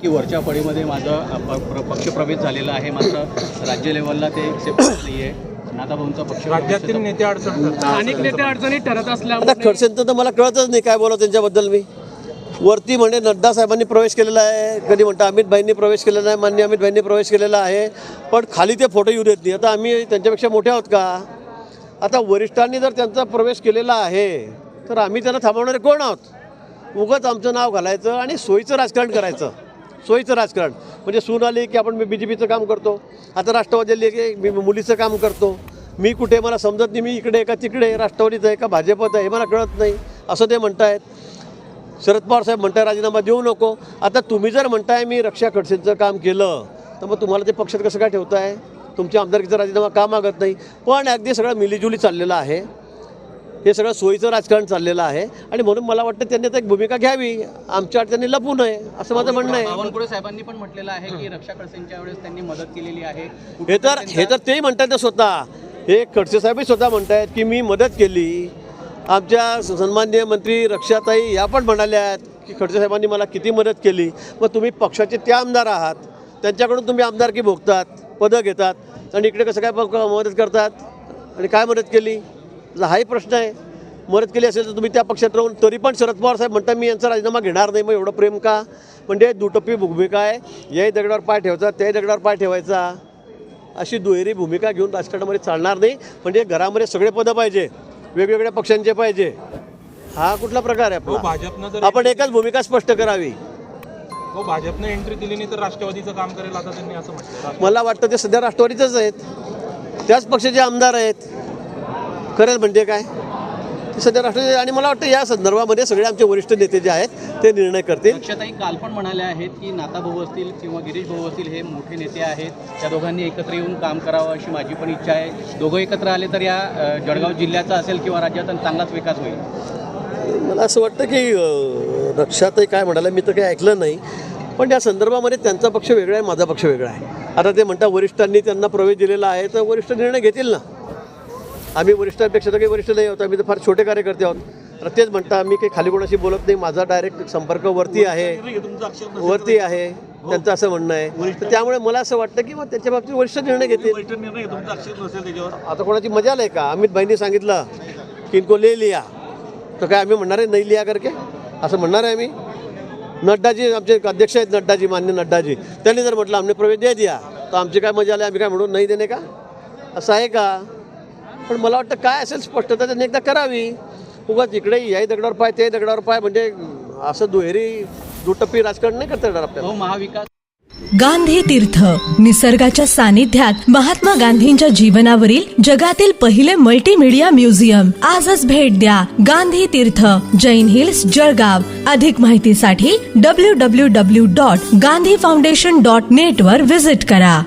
की वरच्या फळीमध्ये माझं अ, प- प्र- पक्षप्रवेश झालेला आहे. मात्र राज्य लेवलला ते एक्सेप्ट नाही आहे पक्ष राज्यातील नेते अडचण अनेक नेते अडचणीत ठरत आता असल्यामुळे खडसेंचं तर मला कळतच नाही. काय बोलावं त्यांच्याबद्दल मी? वरती म्हणे नड्डा साहेबांनी प्रवेश केलेला आहे. कधी म्हणता अमित भाईंनी प्रवेश केलेला आहे. मान्य अमित भाईंनी प्रवेश केलेला आहे. पण खाली ते फोटो येऊ देत नाही. आता आम्ही त्यांच्यापेक्षा मोठे आहोत का? आता वरिष्ठांनी जर त्यांचा प्रवेश केलेला आहे तर आम्ही त्यांना थांबवणारे कोण आहोत? उगाच आमचं नाव घालायचं आणि सोयीचं राजकारण करायचं. सोयीचं राजकारण. म्हणजे सून आली की आपण मी बी जे पीचं काम करतो. आता राष्ट्रवादी आली की मी मुलीचं काम करतो. मी कुठे मला समजत नाही मी इकडे एका का तिकडे राष्ट्रवादीचं आहे का भाजपचं आहे हे मला कळत नाही. असं ते म्हणतायत. शरद पवार साहेब म्हणताय राजीनामा देऊ नको. आता तुम्ही जर म्हणताय मी रक्षा खडसेंचं काम केलं तर मग तुम्हाला ते पक्षात कसं काय ठेवताय? तुमच्या आमदारकीचा राजीनामा का मागत नाही? पण अगदी सगळं मिलीजुली चाललेलं आहे. हे सगळं सोयीचं राजकारण चाललेलं आहे. आणि म्हणून मला वाटतं त्यांनी आता एक भूमिका घ्यावी. आमच्या अडचणी लपू नये असं माझं म्हणणं आहे. बावनकुळे साहेबांनी पण म्हटलेलं आहे की रक्षा खडसेंच्या वेळेस त्यांनी मदत केलेली आहे. हे तर हे तर तेही म्हणतात ना स्वतः. हे खडसे साहेबही स्वतः म्हणतायत की मी मदत केली. आमच्या सन्माननीय मंत्री रक्षाताई या पण म्हणाल्या की खडसे साहेबांनी मला किती मदत केली. मग तुम्ही पक्षाचे त्या आमदार आहात. त्यांच्याकडून तुम्ही आमदारकी भोगतात पदं घेतात. आणि इकडे कसं काय मदत करतात? आणि काय मदत केली? हाही प्रश्न आहे. मदत केली असेल तर तुम्ही त्या पक्षात राहून तरी पण शरद पवार साहेब म्हणतात मी यांचा राजीनामा घेणार नाही मग एवढं प्रेम का? म्हणजे दुटप्पी भूमिका आहे. याही दगडावर पाय ठेवायचा त्याही दगडावर पाय ठेवायचा. अशी दुहेरी भूमिका घेऊन राजकारणामध्ये चालणार नाही. म्हणजे घरामध्ये सगळे पदं पाहिजे वेगवेगळ्या पक्षांचे पाहिजे. हा कुठला प्रकार आहे हो भाजपनं आपण एकच भूमिका स्पष्ट करावी. हो भाजपनं एंट्री दिली नाही तर राष्ट्रवादीचं काम करेल आता त्यांनी असं म्हटलं. मला वाटतं ते सध्या राष्ट्रवादीचंच आहेत. त्याच पक्षाचे आमदार आहेत. करेल म्हणजे काय? ते सध्या राष्ट्रवादी आणि मला वाटतं या संदर्भामध्ये सगळे आमचे वरिष्ठ नेते जे आहेत ते निर्णय करतील. रक्षाताई काल पण म्हणाल्या आहेत की नाता भाऊ असतील किंवा गिरीश भाऊ असतील हे मोठे नेते आहेत. त्या दोघांनी एकत्र येऊन काम करावं अशी माझी पण इच्छा आहे. दोघं एकत्र आले तर या जळगाव जिल्ह्याचा असेल किंवा राज्याचा चांगलाच विकास होईल. मला असं वाटतं की अं, रक्षाताई काय म्हणाल्या मी तर काही ऐकलं नाही. पण या संदर्भामध्ये त्यांचा पक्ष वेगळा आहे माझा पक्ष वेगळा आहे. आता ते म्हणतात वरिष्ठांनी त्यांना प्रवेश दिलेला आहे तर वरिष्ठ निर्णय घेतील ना? आम्ही वरिष्ठांपेक्षा तर काही वरिष्ठ नाही आहोत. आम्ही तर फार छोटे कार्यकर्ते आहोत. तर तेच म्हणता मी काही खाली कोणाशी बोलत नाही. माझा डायरेक्ट संपर्क वरती आहे. वरती आहे. त्यांचं असं म्हणणं आहे. तर त्यामुळे मला असं वाटतं की मग त्याच्या बाबतीत वरिष्ठ निर्णय घेतील. आता कोणाची मजा आहे का? अमित भाईंनी सांगितलं की इनको ले लिया. तर काय आम्ही म्हणणार आहे नाही लिया करके? असं म्हणणार आहे आम्ही. नड्डाजी आमचे अध्यक्ष आहेत नड्डाजी मान्य नड्डाजी. त्यांनी जर म्हटलं आमने प्रवेश दे दिया तर आमची काय मजा आली? आम्ही काय म्हणून नाही देणे का? असं आहे का? पण मला वाटतं काय असेल स्पष्टता त्यांनी एकदा करावी. उगाच इकडे याही दगडावर पाय ते दगडावर पाय म्हणजे असं दुहेरी दुटप्पी राजकारण नाही करता येणार आपल्याला. भाऊ महाविकास गांधी तीर्थ निसर्गाच्या सानिध्यात महात्मा गांधींच्या जीवनावरील जगातील पहिले मल्टीमीडिया म्युझियम आजच भेट द्या गांधी तीर्थ जैन हिल्स जळगाव. अधिक माहितीसाठी W W W dot Gandhi foundation dot net वर विजिट करा.